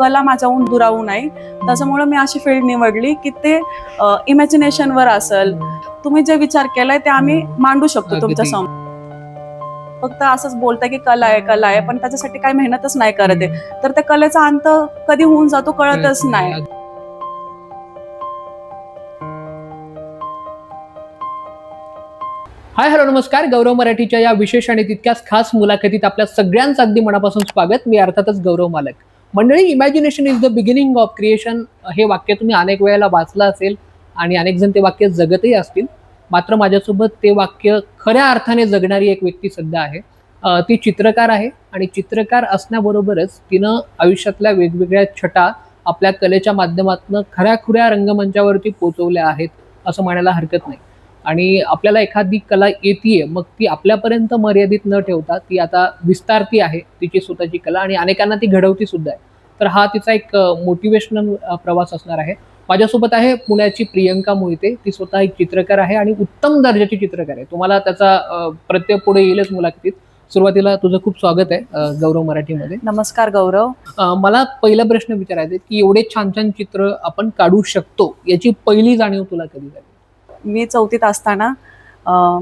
कला माझ्याहून दुरावू नये. त्याच्यामुळे मी अशी फील्ड निवडली की ते इमॅजिनेशनवर असेल. तुम्ही जे विचार केलाय ते आम्ही मांडू शकतो. तुमच्यासमोर फक्त असंच बोलताय की कला आहे कला आहे पण त्याच्यासाठी काही मेहनतच नाही करत आहे. तर त्या कलेचा अंत कधी होऊन जातो कळतच नाही. हाय हॅलो नमस्कार. गौरव मराठीच्या या विशेष आणि तितक्याच खास मुलाखतीत आपल्या सगळ्यांचं अगदी मनापासून स्वागत. मी अर्थातच गौरव मालक. मंडळी imagination is the beginning of creation हे वाक्य तुम्ही अनेक वेळेला वाचलं असेल आणि अनेक जण ते वाक्य जगतही असतील. मात्र माझ्यासोबत ते वाक्य खऱ्या अर्थाने जगणारी एक व्यक्ती सध्या आहे. ती चित्रकार आहे आणि चित्रकार असण्याबरोबरच तिनं आयुष्यातल्या वेगवेगळ्या छटा आपल्या कलेच्या माध्यमातून खऱ्या खुऱ्या रंगमंचावरती पोचवल्या आहेत असं म्हणायला हरकत नाही. आणि आपल्याला एखादी कला येते मग ती आपल्यापर्यंत मर्यादित न ठेवता ती आता विस्तारती आहे तिची स्वतःची कला आणि अनेकांना ती घडवती सुद्धा आहे. तर हा तिचा एक मोटिवेशनल प्रवास असणार आहे. माझ्यासोबत आहे पुण्याची प्रियंका मोहिते ती स्वतः एक चित्रकार आहे आणि उत्तम दर्जाची चित्रकार आहे. तुम्हाला त्याचा प्रत्यय पुढे येईलच मुलाखतीत. सुरुवातीला तुझं खूप स्वागत आहे गौरव मराठीमध्ये. नमस्कार गौरव. मला पहिला प्रश्न विचारायचा की एवढे छान छान चित्र आपण काढू शकतो याची पहिली जाणीव तुला कधी झाली? मी चौथीत असताना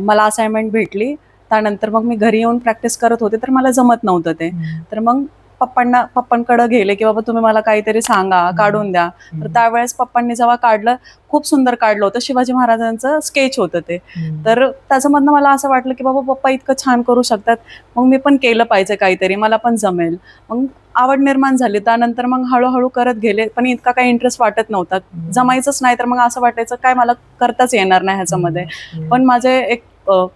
मला असाइनमेंट भेटली. त्यानंतर मग मी घरी येऊन प्रॅक्टिस करत होते तर मला जमत नव्हतं ते. तर मग पप्पांना पप्पांकडे गेले की बाबा तुम्ही मला काहीतरी सांगा काढून द्या. तर त्यावेळेस पप्पांनी जेव्हा काढलं खूप सुंदर काढलं होतं. शिवाजी महाराजांचं स्केच होतं ते. तर त्याच्यामधनं मला असं वाटलं की बाबा पप्पा इतकं छान करू शकतात. मग मी पण केलं पाहिजे काहीतरी. मला पण जमेल. मग आवड निर्माण झाली. त्यानंतर मग हळूहळू करत गेले. पण इतका काही इंटरेस्ट वाटत नव्हता. जमायचंच नाही तर मग असं वाटायचं काय मला करताच येणार नाही ह्याच्यामध्ये. पण माझे एक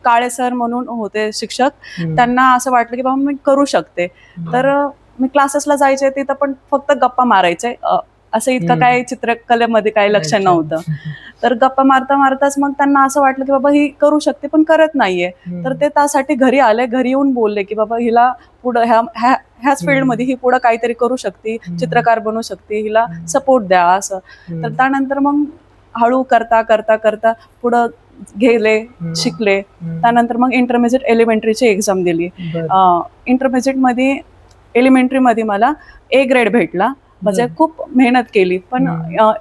काळे सर म्हणून होते शिक्षक. त्यांना असं वाटलं की बाबा मी करू शकते. तर मी क्लासेसला जायचे तिथं पण फक्त गप्पा मारायचे. असं इतकं. काही चित्रकलेमध्ये काही लक्ष. नव्हतं. तर गप्पा मारता मारताच मग त्यांना असं वाटलं की बाबा ही करू शकते पण करत नाहीये. तर ते त्यासाठी घरी आले घरी येऊन बोलले की बाबा हिला पुढं ह्या ह्या- ह्याच. फील्डमध्ये ही पुढं काहीतरी करू शकते चित्रकार बनू शकते हिला सपोर्ट द्या असं. तर त्यानंतर मग हळू करता करता करता पुढं गेले शिकले. त्यानंतर मग इंटरमिजिएट एलिमेंटरीची एक्झाम दिली. इंटरमिजिएटमध्ये एलिमेंटरी मध्ये मला ए ग्रेड भेटला म्हणजे. खूप मेहनत केली पण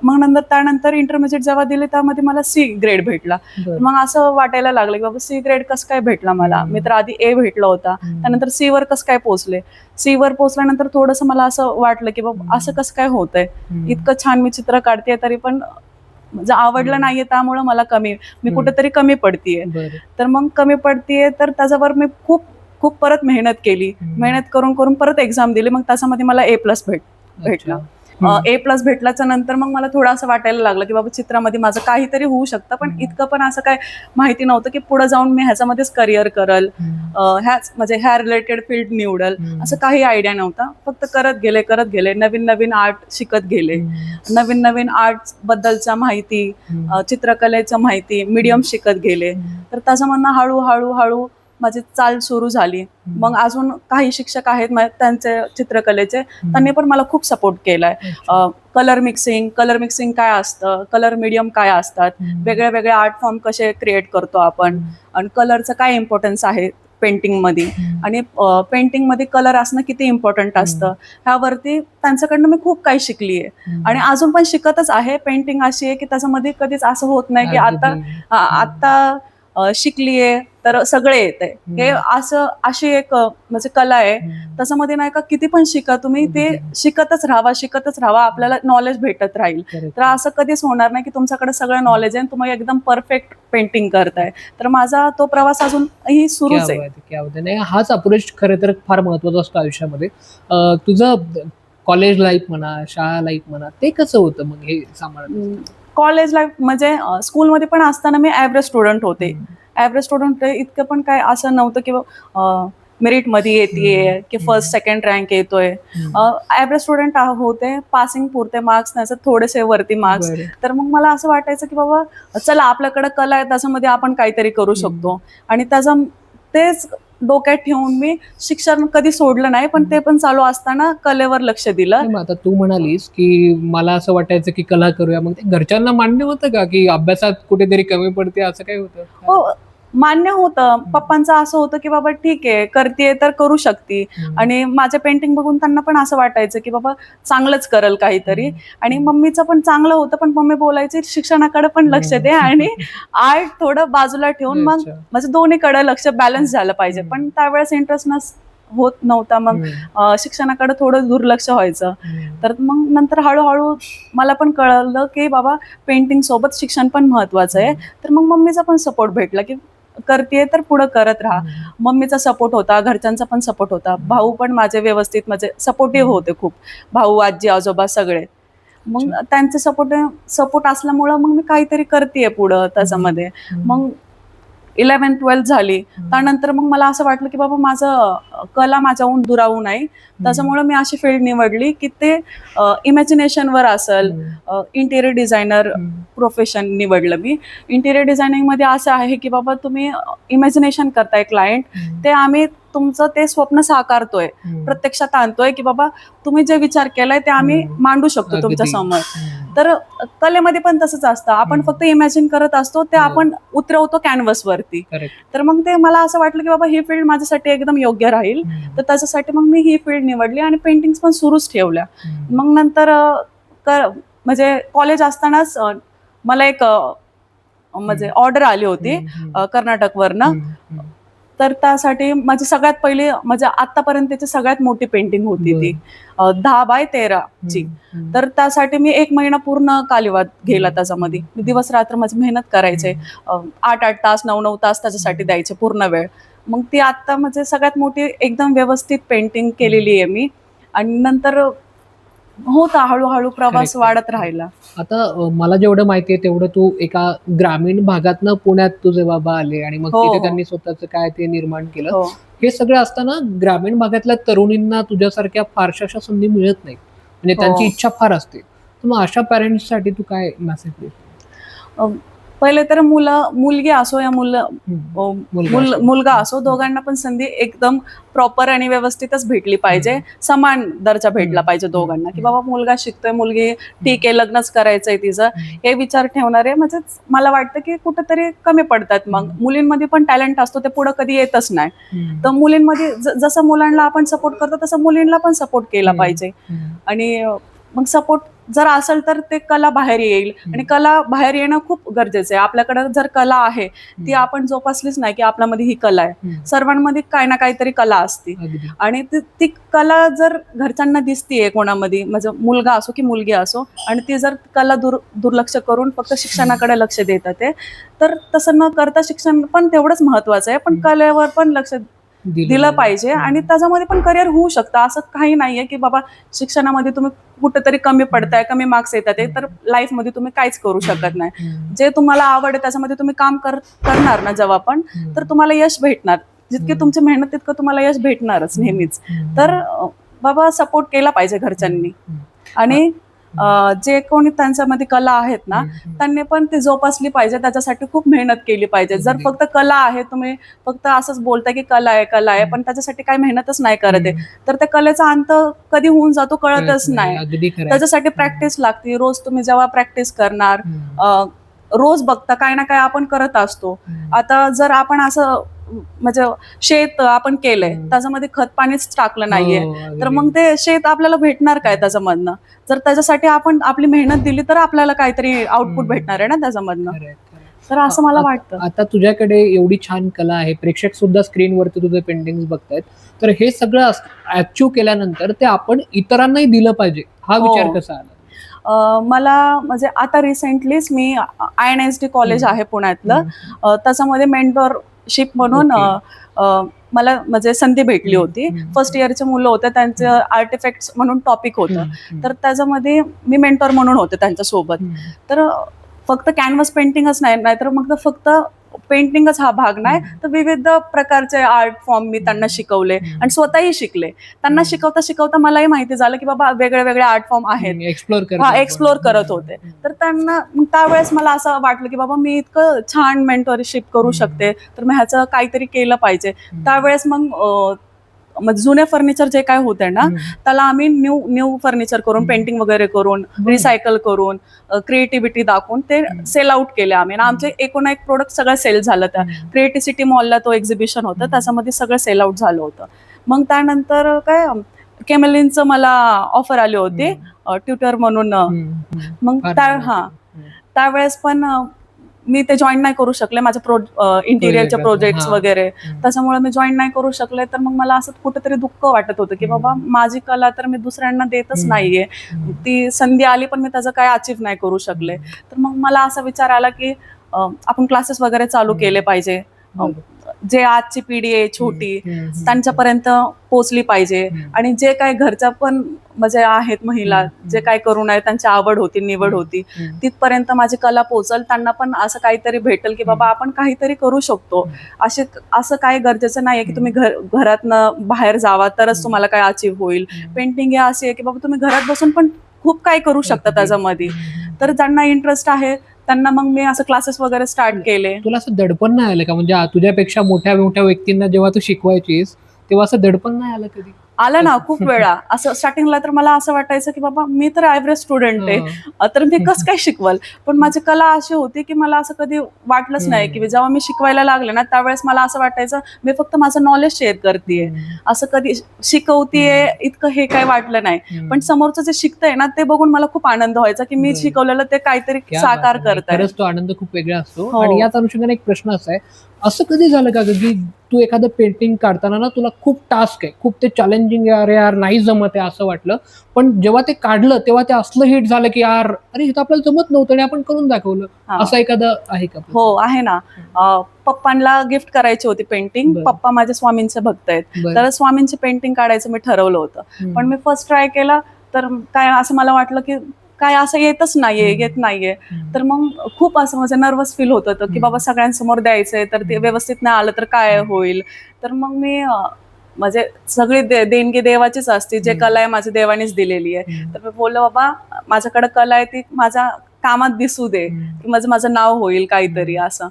मग नंतर त्यानंतर इंटरमिजिएट जेव्हा दिली त्यामध्ये मला सी ग्रेड भेटला मग असं वाटायला लागलं की बाबा सी ग्रेड कसं काय भेटला मला. मी तर आधी ए भेटला होता त्यानंतर सी वर कसं काय पोहोचले सी वर पोहोचल्यानंतर थोडंसं मला असं वाटलं की बाबा. असं कसं काय होतंय इतकं छान मी चित्र काढते तरी पण म्हणजे आवडलं. नाहीये त्यामुळे मला कमी मी. कुठेतरी कमी पडतीये. तर मग कमी पडतीये तर त्याच्यावर मी खूप खूप परत मेहनत केली. मेहनत करून करून परत एक्झाम दिली. मग त्याच्यामध्ये मला ए प्लस भेट भेटला. ए प्लस भेटल्याच्या नंतर मग मला थोडं असं वाटायला लागलं की बाबा चित्रामध्ये माझं काहीतरी होऊ शकतं. पण. इतकं पण असं काय माहिती नव्हतं की पुढे जाऊन मी ह्याच्यामध्येच करिअर करल. ह्याच म्हणजे ह्या रिलेटेड फील्ड निवडल. असं काही आयडिया नव्हता. फक्त करत गेले करत गेले. नवीन नवीन आर्ट शिकत गेले. नवीन नवीन आर्ट बद्दलच्या माहिती हम्म. अं, चित्रकलेचं माहिती मीडियम शिकत गेले. तर त्याच्यामधनं हळूहळू हळू माझी चाल सुरू झाली. मग अजून काही शिक्षक आहेत त्यांचे चित्रकलेचे. त्यांनी पण मला खूप सपोर्ट केलाय. कलर मिक्सिंग कलर मिक्सिंग काय असतं? कलर मीडियम काय असतात. वेगळे वेगळे आर्ट फॉर्म कसे क्रिएट करतो आपण? आणि कलरचं काय इम्पॉर्टन्स आहे पेंटिंगमध्ये हम्म. आणि पेंटिंगमध्ये कलर असणं किती इम्पॉर्टंट असतं? ह्यावरती त्यांच्याकडनं मी खूप काही शिकली आहे. आणि अजून पण शिकतच आहे. पेंटिंग अशी आहे की त्याच्यामध्ये कधीच असं होत नाही की आता आता अ, शिकलीये तर सगळे येते हे असं अशी एक म्हणजे कला आहे. हम्म. त्याच्यामध्ये नाही का किती पण शिका तुम्ही ते. शिकतच राहावा शिकतच राहावा आपल्याला नॉलेज भेटत राहील. तर असं कधीच होणार नाही की तुमच्याकडे सगळं नॉलेज आहे तुम्ही एकदम परफेक्ट पेंटिंग करताय. तर माझा तो प्रवास अजूनही क्या सुरूच आहे. आहे, आहे. नाही हाच अप्रोच खरं तर फार महत्त्वाचा असतो आयुष्यामध्ये. तुझं कॉलेज लाईफ म्हणा शाळा लाईफ म्हणा ते कसं होतं मग हे सांभाळत कॉलेज लाईफ म्हणजे स्कूलमध्ये पण असताना मी ॲव्हरेज स्टुडंट होते. ॲव्हरेज स्टुडंट इतकं पण काय असं नव्हतं की मेरिटमध्ये येते. की फर्स्ट सेकंड रँक येतोय. ॲव्हरेज स्टुडंट होते पासिंग पुरते मार्क्स नाही थोडेसे वरती मार्क्स. तर मग मला असं वाटायचं की बाबा चला आपल्याकडे कला आहे त्याच्यामध्ये आपण काहीतरी करू शकतो. आणि त्याचा तेच डोक्यात ठेवून मी शिक्षण कधी सोडलं नाही पण ते पण चालू असताना कलेवर लक्ष दिलं. मग आता तू म्हणालीस की मला असं वाटायचं की कला करूया मग ते घरच्यांना मान्य होतं का की अभ्यासात कुठेतरी कमी पडते असं काय होतं? हो मान्य होतं. पप्पांचं असं होतं की बाबा ठीक आहे करते तर करू शकते. आणि माझं पेंटिंग बघून त्यांना पण असं वाटायचं की बाबा चांगलंच करल काहीतरी. आणि मम्मीचं पण चांगलं होतं पण मम्मी बोलायची शिक्षणाकडे पण लक्ष दे आणि आर्ट थोडं बाजूला ठेवून मग. माझं दोन्हीकडे लक्ष बॅलन्स झालं पाहिजे. पण त्यावेळेस इंटरेस्ट नस होत नव्हता. मग शिक्षणाकडे थोडं दुर्लक्ष व्हायचं. तर मग नंतर हळूहळू मला पण कळलं की बाबा पेंटिंग सोबत शिक्षण पण महत्वाचं आहे. तर मग मम्मीचा पण सपोर्ट भेटला की करते तर पुढं करत राहा. मम्मीचा सपोर्ट होता घरच्यांचा पण सपोर्ट होता. भाऊ पण माझे व्यवस्थित म्हणजे सपोर्टिव्ह होते खूप. भाऊ आजी आजोबा सगळे. मग. त्यांचे सपोर्ट सपोर्ट असल्यामुळं मग मी काहीतरी करते पुढं त्याच्यामध्ये. मग इलेव्हन ट्वेल्थ झाली. त्यानंतर मग मला असं वाटलं की बाबा माझं कला माझ्याहून दुरावू नये त्याच्यामुळे मी अशी फील्ड निवडली की ते इमॅजिनेशनवर असेल. Interior designer. प्रोफेशन निवडलं मी इंटेरियर डिझायनिंगमध्ये असं आहे की बाबा तुम्ही इमॅजिनेशन करताय क्लायंट. ते आम्ही तुमचं ते स्वप्न साकारतोय. प्रत्यक्षात आणतोय की बाबा तुम्ही जे विचार केलाय ते आम्ही. मांडू शकतो. तुमच्यासमोर. तर कलेमध्ये पण तसंच असतं आपण. फक्त इमॅजिन करत असतो ते. आपण उतरवतो कॅनव्हस वरती. तर मग ते मला असं वाटलं की बाबा ही फील्ड माझ्यासाठी एकदम योग्य राहील. तर त्याच्यासाठी मग मी ही फील्ड निवडली आणि पेंटिंग पण सुरूच ठेवल्या. मग नंतर म्हणजे कॉलेज असतानाच मला एक म्हणजे ऑर्डर आली होती कर्नाटकवरनं हम्म. हम्म. तर त्यासाठी माझी सगळ्यात पहिली म्हणजे आतापर्यंतची सगळ्यात मोठी पेंटिंग होती ती. दहा बाय तेराची. तर त्यासाठी मी एक महिना पूर्ण कालिवाद गेला त्याच्यामध्ये. मी दिवस रात्र माझी मेहनत करायचे. आठ आठ तास नऊ नऊ तास त्याच्यासाठी द्यायचे पूर्ण वेळ. मग ती आता म्हणजे सगळ्यात मोठी एकदम व्यवस्थित पेंटिंग केलेली आहे मी. आणि नंतर होता हळूहळू प्रवास. वाढत राहिला आता मला जेवढं माहितीये तेवढं तू एका ग्रामीण भागातनं पुण्यात तुझे बाबा आले आणि मग हो, तिथे हो. त्यांनी स्वतःचं काय ते निर्माण केलं हो हे सगळं असताना ग्रामीण भागातल्या तरुणींना तुझ्यासारख्या फारशा अशा संधी मिळत नाही म्हणजे त्यांची. इच्छा फार असते तर मग अशा पॅरेंट्ससाठी तू काय मेसेज देशील पहिले तर मुलं मुलगी असो या मुलं मुल- असो. मुलगा असो दोघांना पण संधी एकदम प्रॉपर आणि व्यवस्थितच भेटली पाहिजे समान दर्जा भेटला. पाहिजे दोघांना की. बाबा मुलगा शिकतोय मुलगी ठीक आहे लग्नच करायचंय तिचं हे विचार ठेवणारे म्हणजे मला वाटतं की कुठेतरी कमी पडतात मग. मुलींमध्ये पण टॅलेंट असतो ते पुढे कधी येतच नाही. तर मुलींमध्ये जसं मुलांना आपण सपोर्ट करतो तसं मुलींना पण सपोर्ट केला. पाहिजे. आणि मग सपोर्ट जर असेल तर ते कला बाहेर येईल. आणि कला बाहेर येणं खूप गरजेचं आहे. आपल्याकडे जर कला आहे ती आपण जोपासलीच नाही की आपल्यामध्ये ही कला आहे. सर्वांमध्ये काही ना काहीतरी कला असते. आणि ती कला जर घरच्यांना दिसतीये कोणामध्ये म्हणजे मुलगा असो की मुलगी असो आणि ती जर कला दुर दुर्लक्ष करून फक्त शिक्षणाकडे लक्ष देतात ते तर तसं न करता शिक्षण पण तेवढंच महत्वाचं आहे. पण. कलेवर पण लक्ष दिलं पाहिजे आणि त्याच्यामध्ये पण करिअर होऊ शकतं. असं काही नाहीये की बाबा शिक्षणामध्ये तुम्ही कुठेतरी कमी पडताय कमी मार्क्स येतात आहे, तर लाईफमध्ये तुम्ही काहीच करू शकत नाही. जे तुम्हाला आवड आहे त्याच्यामध्ये तुम्ही काम कर करणार ना जेव्हा पण. तर तुम्हाला यश भेटणार. जितकी. तुमची मेहनत तितकं तुम्हाला यश भेटणारच नेहमीच. तर बाबा सपोर्ट केला पाहिजे घरच्यांनी. आणि जे कोणी त्यांच्यामध्ये कला आहेत ना. त्यांनी पण ती जोपासली पाहिजे त्याच्यासाठी खूप मेहनत केली पाहिजे जर. फक्त कला आहे तुम्ही फक्त असंच बोलताय की कला आहे कला आहे पण त्याच्यासाठी काही मेहनतच नाही करत आहे तर त्या कलेचा अंत कधी होऊन जातो कळतच नाही. त्याच्यासाठी प्रॅक्टिस लागते रोज तुम्ही जेव्हा प्रॅक्टिस करणार रोज बघता काय ना काय आपण करत असतो. आता जर आपण असं म्हणजे शेत आपण केलंय. त्याच्यामध्ये खत पाणीच टाकलं नाहीये हो. तर मग ते शेत आपल्याला भेटणार काय त्याच्यामधनं जर त्याच्यासाठी आपण आपली मेहनत दिली तर आपल्याला काहीतरी आउटपुट. भेटणार आहे ना त्याच्यामधनं. तर असं मला वाटतं आता तुझ्याकडे एवढी छान कला आहे प्रेक्षक सुद्धा स्क्रीनवरती तुझे पेंटिंग बघतायत तर हे सगळं अचीव्ह केल्यानंतर ते आपण इतरांनाही दिलं पाहिजे हा हो. विचार कसा आला मला म्हणजे आता रिसेंटलीच मी I N S D college. आहे पुण्यातलं त्याच्यामध्ये मेंटॉरशिप म्हणून मला म्हणजे संधी भेटली होती. फर्स्ट इयरचे मुलं होते त्यांचं आर्टिफॅक्ट म्हणून टॉपिक होतं. तर त्याच्यामध्ये मी मेंटॉर म्हणून होते त्यांच्यासोबत. तर फक्त कॅनव्हस पेंटिंगच नाही नाहीतर मग फक्त पेंटिंगच हा भाग नाही. तर विविध प्रकारचे आर्ट फॉर्म मी त्यांना शिकवले आणि स्वतःही शिकले. त्यांना. शिकवता शिकवता मलाही माहिती झालं की बाबा वेगळे वेगळे आर्ट फॉर्म आहेत. एक्सप्लोर हा, explore करत होते. तर त्यांना मग त्यावेळेस मला असं वाटलं की बाबा मी इतकं छान मेंटॉरशिप करू. शकते. तर मी ह्याचं काहीतरी केलं पाहिजे. त्यावेळेस मग अं, म्हणजे जुने फर्निचर जे काय होते ना. त्याला आम्ही न्यू न्यू फर्निचर करून. पेंटिंग वगैरे करून. रिसायकल करून क्रिएटिव्हिटी दाखवून ते. सेल आउट केले आम्ही आणि आमचे एकूण एक प्रोडक्ट सगळं सेल झालं त्या. क्रिएटिव्हिटी मॉलला तो एक्झिबिशन होतं. त्याच्यामध्ये सगळं सेल आउट झालं होतं मग त्यानंतर काय केमेलिनचं मला ऑफर आली होती ट्युटर म्हणून. मग त्या. हा. त्यावेळेस पण मी ते जॉईन नाही करू शकले माझे प्रो इंटिरियरचे Project प्रोजेक्ट्स हा. वगैरे. त्याच्यामुळे मी जॉईन नाही करू शकले तर मग मला असं कुठेतरी दुःख वाटत होतं की बाबा. माझी कला तर मी दुसऱ्यांना देतच. नाहीये. ती संधी आली पण मी त्याचं काय अचीव्ह नाही करू शकले तर मग मला असा विचार आला की आपण क्लासेस वगैरे चालू. केले पाहिजे. जे आजची पिढी आहे छोटी. त्यांच्यापर्यंत पोहोचली पाहिजे. आणि जे काय घरच्या पण म्हणजे आहेत महिला. जे काय करून आहे त्यांची आवड होती निवड. होती. तिथपर्यंत माझी कला पोहोचल त्यांना पण असं काहीतरी भेटेल की बाबा आपण काहीतरी करू शकतो. असे असं काय गरजेचं नाहीये की तुम्ही घर घरातनं बाहेर जावा तरच. तुम्हाला काय अचीव्ह होईल. पेंटिंग हे अशी आहे की बाबा तुम्ही घरात बसून पण खूप काय करू शकता. त्याच्यामध्ये. तर ज्यांना इंटरेस्ट आहे त्यांना मग मी असं क्लासेस वगैरे स्टार्ट केले. तुला असं दडपण नाही आलं का? म्हणजे तुझ्यापेक्षा मोठ्या मोठ्या व्यक्तींना जेव्हा तू शिकवायचीस तेव्हा असं दडपण नाही आलं कधी? आलं ना खूप वेळा असं स्टार्टिंगला तर मला असं वाटायचं की बाबा मी तर ॲव्हरेज स्टुडंट आहे. तर मी कसं काय शिकवल पण माझी कला अशी होती की मला असं कधी वाटलंच नाही की जेव्हा मी शिकवायला लागले ना त्यावेळेस मला असं वाटायचं मी फक्त माझं नॉलेज शेअर करतेय हम्म. असं कधी शिकवतीये इतकं हे काय वाटलं नाही. पण समोरचं जे शिकतंय ना ते बघून मला खूप आनंद व्हायचा की मी. शिकवलेलं ते काहीतरी साकार खरंच तो आनंद खूप वेगळा असतो हो. आणि याच अनुषंगाने एक प्रश्न असा आहे असं कधी झालं का ग की तू एखादं पेंटिंग काढताना ना तुला खूप टास्क आहे खूप ते चॅलेंजिंग आहे अरे यार नाही जमत आहे असं वाटलं पण जेव्हा ते काढलं तेव्हा ते असलं हिट झालं की यार अरे हे तर आपल्याला जमत नव्हतं आणि आपण करून दाखवलं. असं एखादं आहे का हो आहे ना पप्पांना गिफ्ट करायची होती पेंटिंग. पप्पा माझे स्वामींचे भक्त आहेत. तर स्वामींची पेंटिंग काढायचं मी ठरवलं होतं. पण मी फर्स्ट ट्राय केला तर काय असं मला वाटलं की काय असं येतच नाहीये. येत नाहीये. तर मग खूप असं म्हणजे नर्वस फील होत होतं की. बाबा सगळ्यांसमोर द्यायचंय तर ते. व्यवस्थित नाही आलं तर काय. होईल तर मग मी म्हणजे सगळी दे- देणगी देवाचीच असते जे. कला आहे माझी देवानीच दिलेली आहे. तर मी बोललो बाबा माझ्याकडे कला आहे ती माझ्या कामात दिसू दे. की माझं माझं नाव होईल काहीतरी. असं.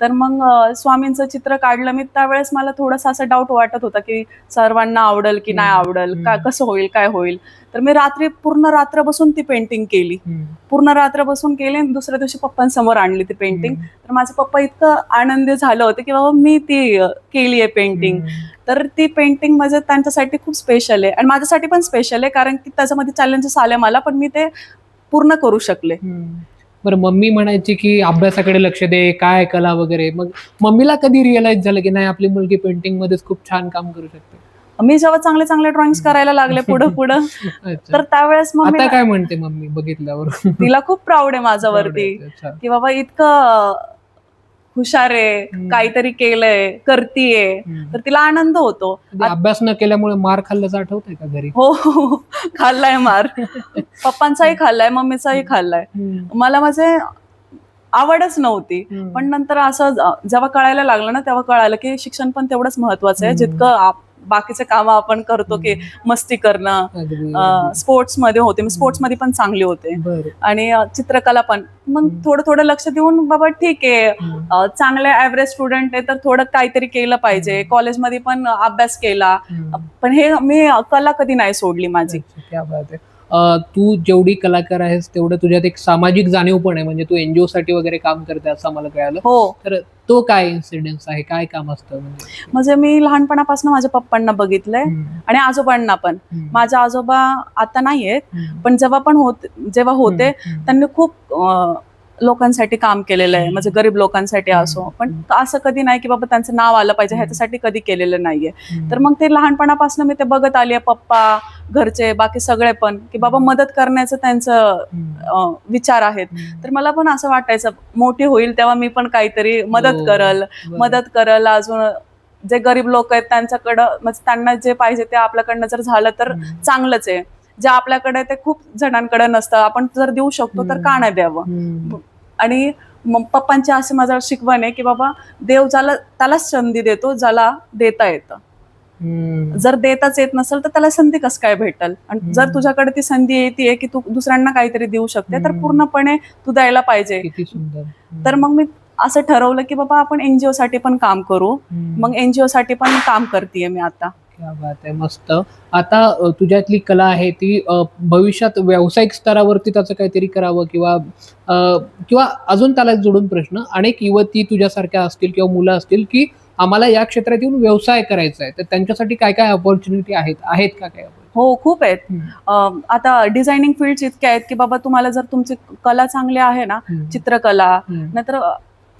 तर मग स्वामींचं चित्र काढलं मी त्यावेळेस मला थोडासा असं डाऊट वाटत होता की सर्वांना आवडल की नाही. आवडल. काय कसं होईल काय होईल तर मी रात्री पूर्ण रात्र बसून ती पेंटिंग केली. पूर्ण रात्र बसून केली आणि दुसऱ्या दिवशी पप्पांसमोर आणली ती पेंटिंग. तर माझे पप्पा इतकं आनंदी झालं होतं की बाबा मी ती केली आहे पेंटिंग. तर ती पेंटिंग म्हणजे त्यांच्यासाठी खूप स्पेशल आहे आणि माझ्यासाठी पण स्पेशल आहे कारण की त्याच्यामध्ये चॅलेंजेस आले मला पण मी ते पूर्ण करू शकले. बरं मम्मी म्हणायची की अभ्यासाकडे लक्ष दे काय कला वगैरे मग मम्मीला कधी रिअलाइज झालं की नाही आपली मुलगी पेंटिंग मध्येच खूप छान काम करू शकते मी जेव्हा चांगले चांगले ड्रॉइंग करायला लागले पुढं पुढं. तर त्यावेळेस मग आता काय म्हणते मम्मी बघितल्यावर तिला खूप प्राऊड आहे माझ्यावरती. की बाबा इतकं हुशार आहे. काहीतरी केलंय करतीये. तर तिला आनंद होतो कधी अभ्यास न केल्यामुळे मार खाल्ल्याचं आठवतंय का घरी हो हो खाल्लाय मार पप्पांचाही खाल्लाय मम्मीचाही खाल्लाय. मला माझे आवडच नव्हती. पण नंतर असं जेव्हा कळायला लागलं ना तेव्हा कळालं की शिक्षण पण तेवढंच महत्वाचं आहे. जितकं बाकीचे काम आपण करतो की मस्ती करणं. स्पोर्ट्समध्ये होते. स्पोर्ट्समध्ये पण चांगली होते. आणि चित्रकला पण. मग. थोडं थोडं लक्ष देऊन बाबा ठीक आहे. चांगले ऍव्हरेज स्टुडंट आहे तर थोडं काहीतरी केलं पाहिजे. कॉलेजमध्ये पण अभ्यास केला. पण हे मी कला कधी नाही सोडली माझी. तू जेवढी कलाकार आहेस तेवढं तुझ्यात एक सामाजिक जाणीव पण आहे म्हणजे तू एनजीओ साठी वगैरे काम करते असं मला कळालं हो तर तो काय इन्सिडेन्स आहे काय काम असतं म्हणजे मी लहानपणापासून माझ्या पप्पांना बघितलंय. आणि आजोबांना पण हम्म. माझे आजोबा आता नाहीयेत. पण जेव्हा पण होत जेव्हा होते. त्यांनी खूप लोकांसाठी काम केलेलं आहे म्हणजे गरीब लोकांसाठी असो पण असं कधी नाही की बाबा त्यांचं नाव आलं पाहिजे ह्याच्यासाठी कधी केलेलं नाहीये. तर मग ते लहानपणापासून मी ते बघत आली आहे पप्पा घरचे बाकी सगळे पण की बाबा मदत करण्याचं त्यांचं विचार आहेत. तर मला पण असं वाटायचं मोठी होईल तेव्हा मी पण काहीतरी मदत हो. करल. मदत करल अजून जे गरीब लोक आहेत त्यांच्याकडं म्हणजे त्यांना जे पाहिजे ते आपल्याकडनं जर झालं तर. चांगलंच आहे जे आपल्याकडे ते खूप जणांकडे नसतं आपण जर देऊ शकतो तर का नाही द्यावं. आणि मग पप्पांची अशी माझ्या शिकवण आहे की बाबा देव ज्याला त्यालाच संधी देतो ज्याला देता येतं हम्म. जर देताच येत नसेल तर त्याला संधी कसं काय भेटल आणि हम्म. जर तुझ्याकडे ती संधी येते की तू दुसऱ्यांना काहीतरी देऊ शकते तर हम्म. पूर्णपणे तू द्यायला पाहिजे हम्म. तर मग मी असं ठरवलं की बाबा आपण एनजीओ साठी पण काम करू हम्म. मग एनजीओ साठी पण काम करतेय मी आता क्या बात आहे मस्त. आता तुझ्यातली कला आहे ती भविष्यात व्यावसायिक स्तरावरती त्याचं काहीतरी करावं किंवा किंवा अजून त्याला जोडून प्रश्न अनेक युवती तुझ्यासारख्या असतील किंवा मुलं असतील की आम्हाला या क्षेत्रात येऊन व्यवसाय करायचा आहे. तर त्यांच्यासाठी काय काय ऑपॉर्च्युनिटी आहेत आहेत का काय हो खूप आहेत. आता डिझायनिंग फील्ड इतके आहेत की बाबा तुम्हाला जर तुमची कला चांगली आहे ना. चित्रकला हम्म.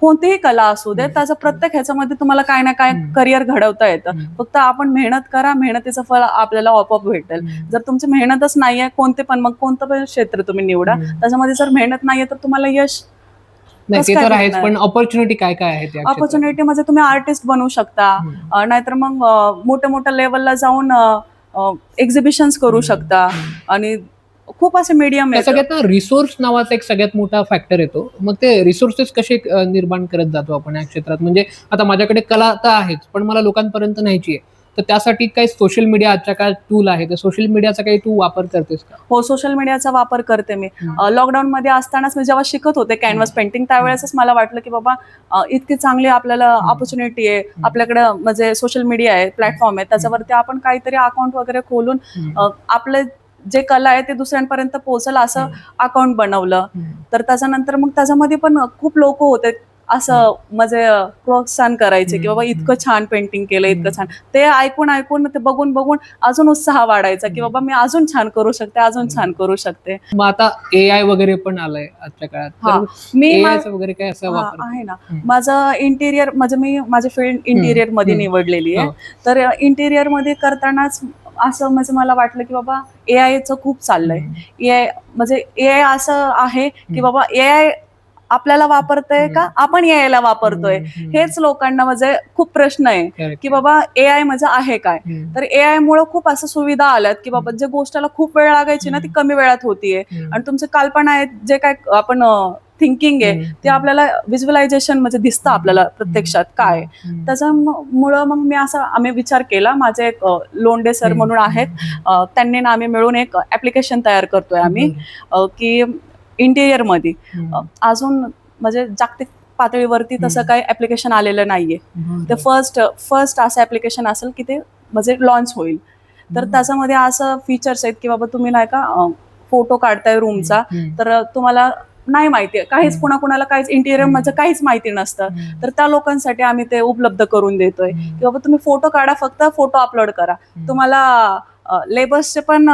कोणतीही कला असू दे. त्याचं प्रत्येक ह्याच्यामध्ये तुम्हाला काय ना काय. करिअर घडवता येतं. फक्त आपण मेहनत करा मेहनतीचं फळ आपल्याला आपोआप भेटेल. जर तुमची मेहनतच नाहीये कोणते पण मग कोणतं पण क्षेत्र तुम्ही निवडा. त्याच्यामध्ये जर मेहनत नाहीये तर तुम्हाला यश नाही ते कसं तर काय आहेच भेटणार? पण ऑपॉर्च्युनिटी काय काय क्षेत्रात? ऑपॉर्च्युनिटी म्हणजे तुम्ही आर्टिस्ट बनू शकता नाहीतर मग मोठ्या मोठ्या लेवलला जाऊन एक्झिबिशन्स करू. शकता. आणि खूप असे मीडियम त्या सगळ्यात ना रिसोर्स नावाचा एक सगळ्यात मोठा फॅक्टर येतो. मग ते रिसोर्सेस कसे निर्माण करत जातो आपण या क्षेत्रात? म्हणजे आता माझ्याकडे कला तर आहेच पण मला लोकांपर्यंत न्यायची आहे. तर त्यासाठी काही सोशल मीडिया आजच्या काळात टूल आहे. तर सोशल मीडियाचा काही तू वापर करतेस का? हो सोशल मीडियाचा वापर करते मी. लॉकडाऊन मध्ये असतानाच मी जेव्हा शिकत होते कॅनव्हास पेंटिंग त्यावेळेसच मला वाटलं की बाबा इतकी चांगली आपल्याला. ऑपॉर्च्युनिटी आहे. आपल्याकडे म्हणजे सोशल मीडिया आहे प्लॅटफॉर्म आहे. त्याच्यावरती आपण काहीतरी अकाउंट वगैरे खोलून आपले जे कला आहे ते दुसऱ्यांपर्यंत पोहोचल असं. अकाउंट बनवलं. तर त्याच्यानंतर मग त्याच्यामध्ये पण खूप लोक होते असं म्हणजे प्रोत्साहन करायचे की बाबा. इतकं छान पेंटिंग केलं इतकं. छान ते ऐकून ऐकून ते बघून बघून अजून उत्साह वाढायचा की. बाबा मी अजून छान करू शकते अजून. छान करू शकते मग आता ए आय वगैरे पण आलंय आजच्या काळात मी वगैरे काय असा आहे ना. माझं इंटिरियर म्हणजे मी माझी फील्ड इंटिरियरमध्ये. निवडलेली आहे हो. तर इंटिरियरमध्ये करतानाच असं म्हणजे मला वाटलं की बाबा ए आयचं खूप चाललंय. ए आय म्हणजे ए आय असं आहे की. बाबा ए आय आपल्याला वापरतोय का आपण ए आयला वापरतोय. हेच लोकांना म्हणजे खूप प्रश्न आहे. की बाबा ए आय म्हणजे आहे काय. तर ए आय मुळे खूप असं सुविधा आल्यात की बाबा जे गोष्टीला खूप वेळ लागायची ना ती कमी वेळात होतीये. आणि तुमचे कल्पना आहेत जे काय आपण थिंकिंग आहे. ते आपल्याला व्हिज्युअलायझेशन म्हणजे दिसतं आपल्याला प्रत्यक्षात काय. त्याच्यामुळं मग मी असा आम्ही विचार केला माझे एक लोंढे सर म्हणून आहेत त्यांनी ना आम्ही मिळून एक ऍप्लिकेशन तयार करतोय आम्ही की इंटिरियरमध्ये हम्म. अ, अजून म्हणजे जागतिक पातळीवरती तसं. काही ऍप्लिकेशन आलेलं नाहीये. ते फर्स्ट फर्स्ट असं ऍप्लिकेशन असेल की ते म्हणजे लॉन्च होईल तर. त्याच्यामध्ये असं फीचर्स आहेत की बाबा तुम्ही नाही का फोटो काढताय रूमचा. तर तुम्हाला नाही माहिती काहीच हम्म. कुणा कुणाला काहीच इंटिरियर. म्हणजे काहीच माहिती नसतं. तर त्या लोकांसाठी आम्ही ते उपलब्ध करून देतोय. की बाबा तुम्ही फोटो काढा फक्त फोटो अपलोड करा. तुम्हाला लेबर्सचे पण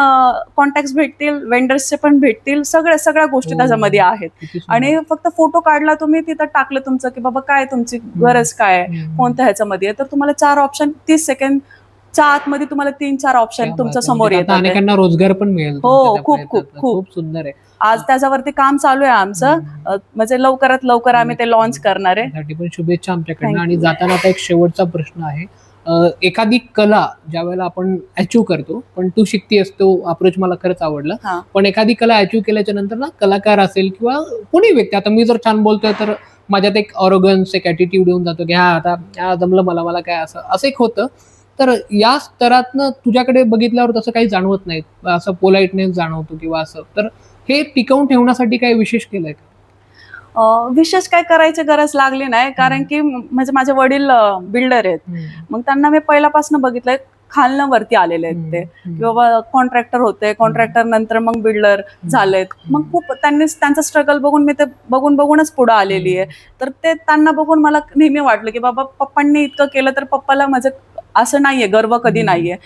कॉन्टॅक्ट भेटतील वेंडर्सचे पण भेटतील सगळ्या सगळ्या गोष्टी हो. त्याच्यामध्ये आहेत. आणि फक्त फोटो काढला तुम्ही तिथं टाकलं तुमचं की बाबा काय तुमची गरज काय आहे. कोणत्या ह्याच्यामध्ये आहे तर तुम्हाला चार ऑप्शन तीस सेकंडच्या आतमध्ये तुम्हाला तीन चार ऑप्शन तुमच्या. समोर म्हणजे येतात. अनेकांना रोजगार पण मिळेल हो, खूप. खूप, खूप सुंदर आहे आज त्याच्यावरती काम चालू आहे आमचं. म्हणजे लवकरात लवकर आम्ही ते लॉन्च करणार आहे. पण शुभेच्छा आमच्याकडनं आणि. जाताना आता एक शेवटचा प्रश्न आहे. एखादी कला ज्या वेळेला आपण अचीव करतो पण तू शिकतेस तो अप्रोच मला खरंच आवडला. पण एखादी कला अचीव केल्याच्यानंतर ना कलाकार असेल किंवा कोणी व्यक्ती आता मी जर छान बोलतोय तर माझ्यात एक ऑरोगन्स एक ॲटिट्यूड येऊन जातो की हा आता हा जमलं मला मला काय असं असं एक होतं. तर या स्तरातनं तुझ्याकडे बघितल्यावर तसं काही जाणवत नाही. असं पोलाइटनेस जाणवतो किंवा असं. तर हे टिकवून ठेवण्यासाठी काही विशेष केलंय का? विशेष काय करायची गरज लागली नाही कारण की म्हणजे माझे वडील बिल्डर आहेत. मग त्यांना मी पहिल्यापासून बघितलंय खालनं वरती आलेले आहेत ते. की बाबा कॉन्ट्रॅक्टर होते कॉन्ट्रॅक्टर नंतर मग बिल्डर झालेत. मग खूप त्यांनी त्यांचं स्ट्रगल बघून मी ते बघून बघूनच पुढे आलेली आहे. तर ते त्यांना बघून मला नेहमी वाटलं की बाबा पप्पांनी इतकं केलं तर पप्पाला म्हणजे असं नाहीये गर्व कधी नाहीये.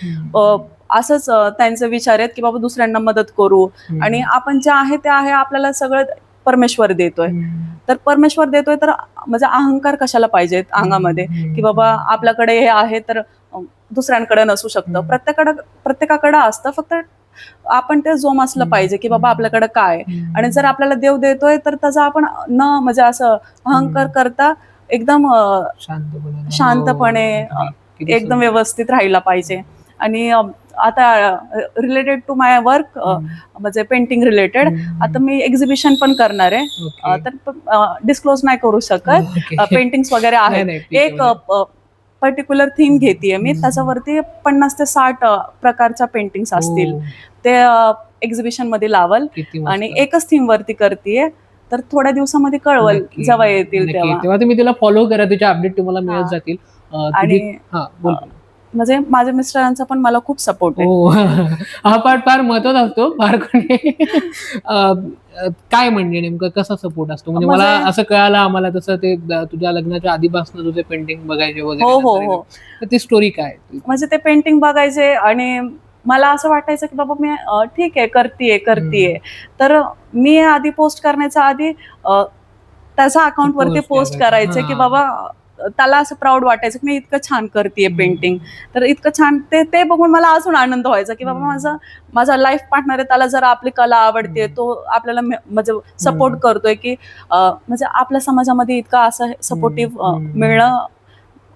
असंच त्यांचे विचार आहेत की बाबा दुसऱ्यांना मदत करू. आणि आपण जे आहे ते आहे आपल्याला सगळं परमेश्वर देतोय. तर परमेश्वर देतोय तर म्हणजे अहंकार कशाला पाहिजेत अंगामध्ये? की बाबा आपल्याकडे हे आहे तर दुसऱ्यांकडे नसू शकतं. प्रत्येकाकडे प्रत्येकाकडे असतं. फक्त आपण ते जोमासलं हम्म. पाहिजे की बाबा आपल्याकडे काय. आणि जर आपल्याला देव देतोय तर त्याचा आपण न म्हणजे असं अहंकार. करता एकदम शांतपणे हो, एकदम. व्यवस्थित राहायला पाहिजे. आणि आता रिलेटेड टू माय वर्क. म्हणजे पेंटिंग रिलेटेड. आता मी एक्झिबिशन पण करणार आहे. तर डिस्क्लोज नाही करू शकत. पेंटिंग्स वगैरे नाही, आहेत एक. पर्टिक्युलर थीम घेतेय मी. त्याच्यावरती पन्नास ते साठ प्रकारच्या पेंटिंग्स असतील हो, ते एक्झिबिशनमध्ये लावल. आणि एकच थीम वरती करतेय तर थोड्या दिवसामध्ये कळवल जेव्हा येतील. तेव्हा तुम्ही तिला फॉलो करा तिच्या अपडेट तुम्हाला मिळत हा. जातील आणि हा म्हणजे माझ्या मिस्टरांचा पण मला खूप सपोर्ट हो. हा पार्ट फार महत्त्वाचा असतो फार कोणी काय म्हणजे नेमकं कसा सपोर्ट असतो? म्हणजे मला म्हणजे- असं कळालं आम्हाला तसं ते द- तुझ्या लग्नाच्या आधीपासून तुझे पेंटिंग बघायचे वगैरे हो हो नंतर हो. तर ती स्टोरी काय? म्हणजे ते पेंटिंग बघायचे आणि मला असं वाटायचं की बाबा मी अं, ठीक आहे करतीये करतीये. तर मी आधी पोस्ट करण्याच्या आधी अं, त्याच्या अकाउंट वरती Post पोस्ट करायचं. करायचे की हा. बाबा त्याला असं प्राऊड वाटायचं की मी इतकं छान हम्म. पेंटिंग तर इतकं छान ते ते बघून मला अजून आनंद व्हायचा की बाबा. माझा माझा लाईफ पार्टनर आहे त्याला जर आपली कला आवडते. तो आपल्याला म्हणजे सपोर्ट. करतोय की म्हणजे आपल्या समाजामध्ये इतकं असं सपोर्टिव्ह. मिळणं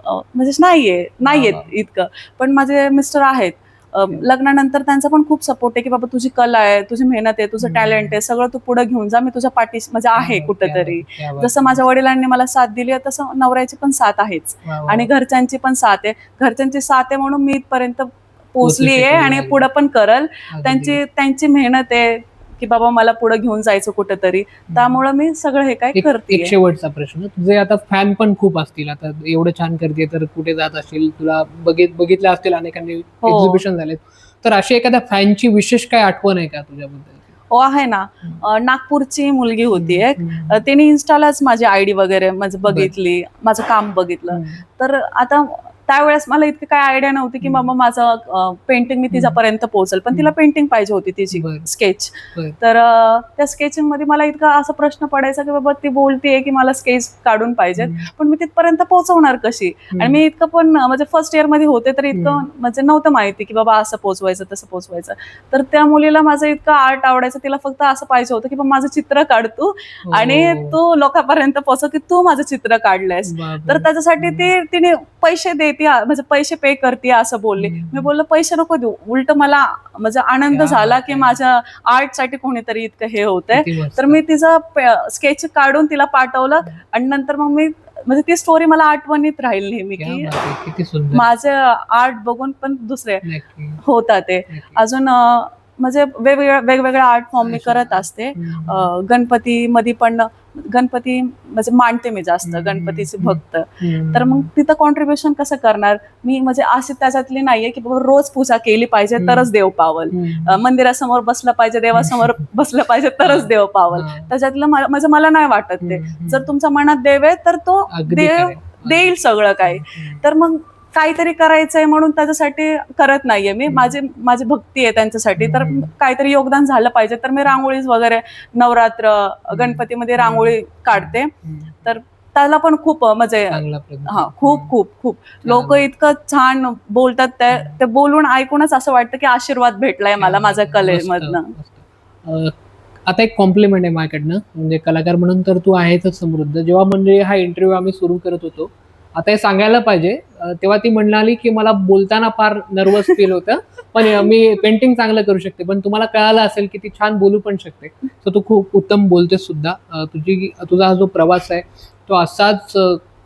म्हणजे नाहीये नाहीये. इतकं पण माझे मिस्टर आहेत. लग्नानंतर त्यांचा पण खूप सपोर्ट आहे की बाबा तुझी कला आहे तुझी मेहनत आहे तुझं. टॅलेंट आहे सगळं तू पुढे घेऊन जा मी तुझ्या पाठीस म्हणजे आहे क्या कुठेतरी. जसं माझ्या वडिलांनी मला साथ दिली आहे तसं नवऱ्याची पण साथ आहेच. आणि घरच्यांची पण साथ आहे घरच्यांची साथ आहे म्हणून मी इथपर्यंत पोहोचली आहे आणि आहे. पुढे पण करल. त्यांची त्यांची मेहनत आहे की बाबा मला पुढे घेऊन जायचं कुठेतरी. त्यामुळं मी सगळं हे काय करते एक शेवटचा प्रश्न. तुझे आता फॅन पण खूप असतील. आता एवढं छान करते तर कुठे जात असतील? तुला बघित बघितलं असतील अनेकांनी हो. एक्झिबिशन झाले तर अशी एखाद्या फॅनची विशेष काय आठवण आहे का तुझ्याबद्दल? हो आहे ना. नागपूरची मुलगी होती एक. तिने इन्स्टालाच माझी आयडी वगैरे म्हणजे बघितली. माझं काम बघितलं. तर आता त्यावेळेस मला इतकी काय आयडिया नव्हती की. बाबा माझं पेंटिंग मी तिच्यापर्यंत पोहोचल पण तिला. पेंटिंग पाहिजे होती तिची. स्केच. तर त्या स्केचिंगमध्ये मला इतका असा प्रश्न पडायचा की बाबा ती बोलतीये की मला स्केच काढून पाहिजेत. पण मी तिथपर्यंत पोहोचवणार कशी आणि मी इतकं पण म्हणजे फर्स्ट इयरमध्ये होते तर इतकं. म्हणजे नव्हतं माहिती की बाबा असं पोचवायचं तसं पोचवायचं तर त्या मुलीला माझं इतकं आर्ट आवडायचं तिला फक्त असं पाहिजे होतं की बाबा माझं चित्र काढ तू हो. आणि तू लोकांपर्यंत पोहोचव की तू माझं चित्र काढलंयस. तर त्याच्यासाठी ती तिने पैसे देते म्हणजे पैसे पे करते असं बोलली. मी बोललो पैसे नको देऊ. उलट मला म्हणजे आनंद झाला की. माझ्या आर्टसाठी कोणीतरी इतकं हे होतंय. तर मी तिचं स्केच काढून तिला पाठवलं आणि नंतर मग मी म्हणजे ती स्टोरी मला आठवणीत राहील नेहमी की माझं आर्ट बघून पण दुसरे होतात ते. अजून म्हणजे वेगवेगळ्या वेगवेगळ्या आर्ट फॉर्म मी करत असते. गणपती मध्ये पण गणपती म्हणजे मांडते मी जास्त. गणपतीचे. भक्त. तर मग तिथं कॉन्ट्रीब्युशन कसं करणार मी म्हणजे अशी त्याच्यातली नाहीये की बाबा रोज पूजा केली पाहिजे. तरच देव पावल मंदिरासमोर बसलं पाहिजे देवासमोर बसलं पाहिजे तरच देव पावल. त्याच्यातलं म्हणजे मला नाही वाटत ते. जर तुमच्या मनात देव आहे तर तो देव. देईल सगळं काही. तर मग काहीतरी करायचंय म्हणून त्याच्यासाठी करत नाहीये मी. माझी माझी भक्ती आहे त्यांच्यासाठी. तर. काहीतरी योगदान झालं पाहिजे. तर मी रांगोळी वगैरे नवरात्र गणपतीमध्ये रांगोळी काढते. हम्म. त्याला पण खूप म्हणजे प्रयत्न. हा खूप खूप खूप. लोक. इतकं छान बोलतात ते ते बोलून ऐकूनच असं वाटतं की आशीर्वाद भेटलाय मला माझ्या कलेमधनं. आता एक कॉम्प्लिमेंट आहे माझ्याकडनं. म्हणजे कलाकार म्हणून तर तू आहेच समृद्ध. जेव्हा म्हणजे हा इंटरव्ह्यू आम्ही सुरू करत होतो आता हे सांगायला पाहिजे. तेव्हा ती म्हणाली की मला बोलताना फार नर्वस फील होतं. पण मी पेंटिंग चांगलं करू शकते. पण तुम्हाला कळालं असेल की ती छान बोलू पण शकते. तर तू खूप उत्तम बोलते सुद्धा. तुझी तुझा हा जो प्रवास आहे तो असाच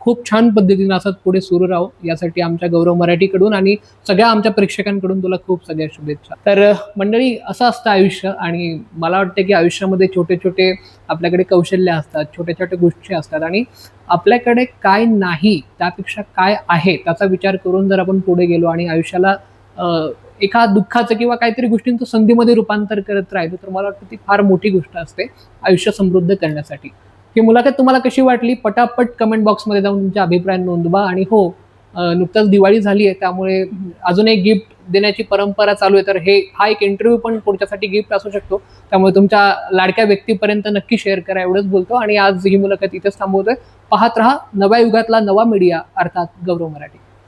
खूप छान पद्धतीनं असंच पुढे सुरू राहू. यासाठी आमच्या गौरव मराठीकडून आणि सगळ्या आमच्या प्रेक्षकांकडून तुला खूप सगळ्या शुभेच्छा. तर मंडळी असं असतं आयुष्य आणि मला वाटतं की आयुष्यामध्ये छोटे छोटे आपल्याकडे कौशल्य असतात छोट्या छोट्या गोष्टी असतात आणि आपल्याकडे काय नाही त्यापेक्षा काय आहे त्याचा विचार करून जर आपण पुढे गेलो आणि आयुष्याला एका दुःखाचं किंवा काहीतरी गोष्टींचं संधीमध्ये रूपांतर करत राहिलो तर मला वाटतं ती फार मोठी गोष्ट असते आयुष्य समृद्ध करण्यासाठी. ही मुलाखत तुम्हाला कशी वाटली? पटापट कमेंट बॉक्समध्ये जाऊन तुमच्या अभिप्राय नोंदवा आणि हो नुकताच दिवाळी झाली आहे त्यामुळे अजून एक गिफ्ट देण्याची परंपरा चालू आहे. तर हे हा एक इंटरव्ह्यू पण पुढच्यासाठी गिफ्ट असू शकतो. त्यामुळे तुमच्या लाडक्या व्यक्तीपर्यंत नक्की शेअर करा एवढंच बोलतो. आणि आज ही मुलाखत इथेच थांबवतोय. पाहत रहा नव्या युगातला नवा मीडिया अर्थात गौरव मराठी.